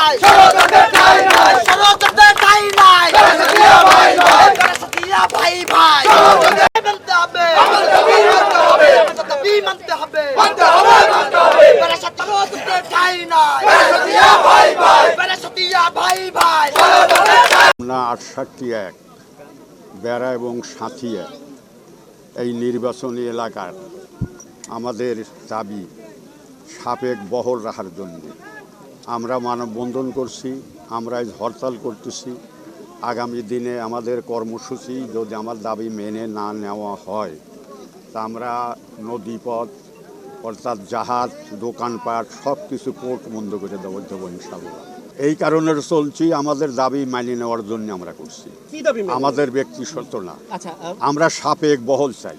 নাই ষড়যন্ত্রের ঠাঁই নাই। ষড়যন্ত্রের ঠাঁই নাই বেড়াসাতিয়া ভাই ভাই। বেড়াসাতিয়া ভাই ভাই মানতে হবে মানতে হবে। মানতে হবে মানতে হবে, মানতে হবে। বেড়াসাতিয়া ষড়যন্ত্রের নাই বেড়াসাতিয়া ভাই ভাই। বেড়াসাতিয়া ভাই ভাই না আটষট্টি এক বেড়া এবং সাঁথিয়া এই নির্বাচনী এলাকার আমাদের দাবি সাপেক বহল রাখার জন্য আমরা মানববন্ধন করছি আমরা হরতাল করতেছি। আগামী দিনে আমাদের কর্মসূচি যদি আমার দাবি মেনে না নেওয়া হয় তা আমরা নদীপথ অর্থাৎ জাহাজ দোকানপাট সব কিছু কোর্ট বন্ধ করে দেবো দেবো ইনশাল্লাহ এই কারণে চলছি আমাদের দাবি মানিয়ে নেওয়ার জন্য আমরা করছি। কি দাবি? আমাদের ব্যক্তি সত্য না। আচ্ছা আমরা সাপেক বহল চাই।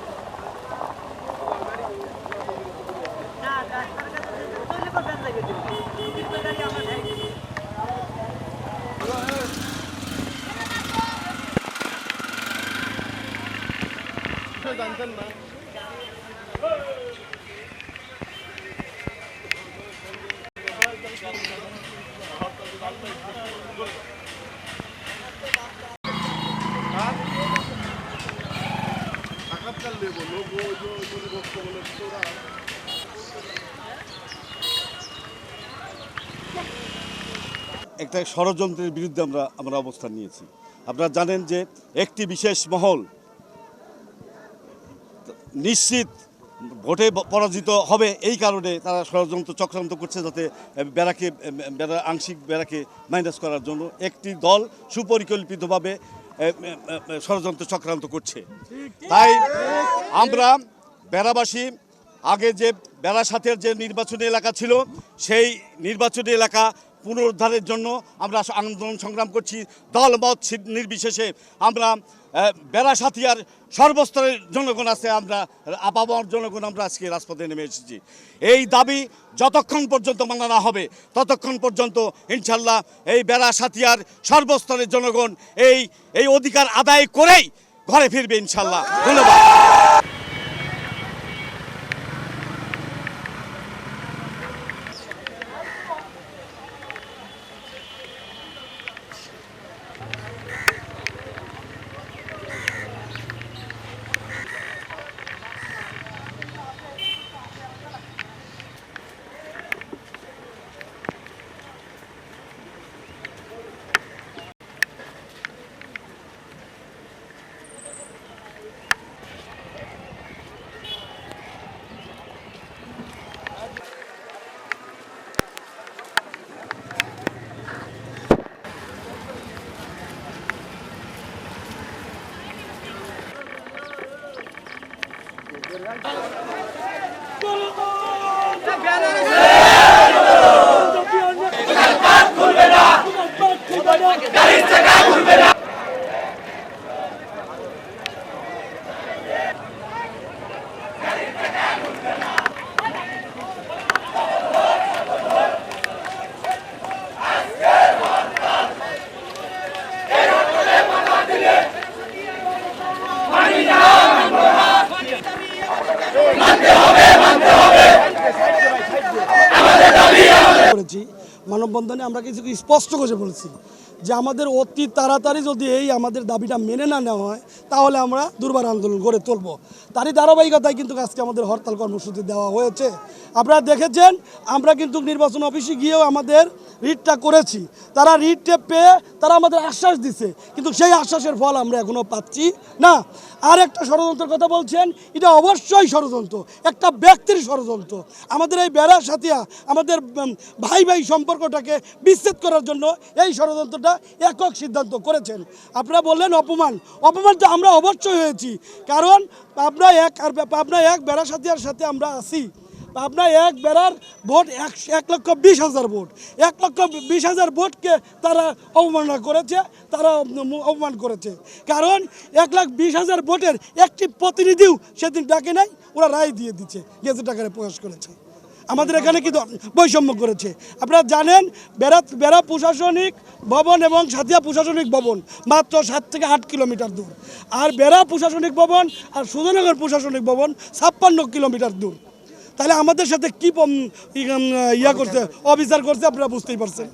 একটা ষড়যন্ত্রের বিরুদ্ধে আমরা আমরা অবস্থান নিয়েছি। আপনারা জানেন যে একটি বিশেষ মহল নিশ্চিত ভোটে পরাজিত হবে এই কারণে তারা ষড়যন্ত্র চক্রান্ত করছে যাতে বেড়াকে বেড়া আংশিক বেড়াকে মাইনাস করার জন্য একটি দল সুপরিকল্পিতভাবে ষড়যন্ত্র চক্রান্ত করছে। তাই আমরা বেড়াবাসী আগে যে বেড়াসাথের যে নির্বাচনী এলাকা ছিল, সেই নির্বাচনী এলাকা পুনরুদ্ধারের জন্য আমরা আন্দোলন সংগ্রাম করছি। দল মত নির্বিশেষে আমরা বেড়া সাথিয়ার সর্বস্তরের জনগণ আছে, আমরা, আপামর জনগণ আমরা আজকে রাজপথে নেমে এসেছি। এই দাবি যতক্ষণ পর্যন্ত মানা না হবে, ততক্ষণ পর্যন্ত ইনশাল্লাহ এই বেড়া সাথিয়ার সর্বস্তরের জনগণ এই এই অধিকার আদায় করেই ঘরে ফিরবে ইনশাল্লাহ। ধন্যবাদ। মানববন্ধনে আমরা কিছু স্পষ্ট করে বলেছি। যে আমাদের অতি তাড়াতাড়ি যদি এই আমাদের দাবিটা মেনে না নেওয়া হয়, তাহলে আমরা দুর্বার আন্দোলন গড়ে তুলব। তারই ধারাবাহিকতায় কিন্তু আজকে আমাদের হরতাল কর্মসূচি দেওয়া হয়েছে। আপনারা দেখেছেন, আমরা কিন্তু নির্বাচন অফিসে গিয়েও আমাদের রিটটা করেছি। তারা রিটটা পেয়ে তারা আমাদের আশ্বাস দিছে, কিন্তু সেই আশ্বাসের ফল আমরা এখনও পাচ্ছি না। আর একটা ষড়যন্ত্রের কথা বলছেন, এটা অবশ্যই ষড়যন্ত্র, একটা ব্যক্তির ষড়যন্ত্র। আমাদের এই বেড়া সাথিয়া আমাদের ভাই ভাই সম্পর্কটাকে বিচ্ছেদ করার জন্য এই ষড়যন্ত্রটা একক সিদ্ধান্ত করেছেন। আপনারা বললেন অপমান। অপমান তো আমরা অবশ্যই হয়েছি। কারণ পাবনা এক আর পাবনা এক বেড়া সাথিয়ার সাথে আমরা আছি। পাবনা এক বেড়ার ভোট এক এক লক্ষ বিশ হাজার ভোট। এক লক্ষ বিশ হাজার ভোটকে তারা অবমাননা করেছে, তারা অপমান করেছে। কারণ এক লাখ বিশ হাজার ভোটের একটি প্রতিনিধিও সেদিন ডাকে নাই, ওরা রায় দিয়ে দিচ্ছে, গেজেট আকারে প্রকাশ করেছে। আমাদের এখানে কিন্তু বৈষম্য করেছে। আপনারা জানেন, বেড়া বেড়া প্রশাসনিক ভবন এবং সাথিয়া প্রশাসনিক ভবন মাত্র সাত থেকে আট কিলোমিটার দূর। আর বেড়া প্রশাসনিক ভবন আর সুধানগর প্রশাসনিক ভবন ছাপ্পান্ন কিলোমিটার দূর। তাহলে আমাদের সাথে কী ইয়া করছে, অবিচার করছে আপনারা বুঝতেই পারছেন।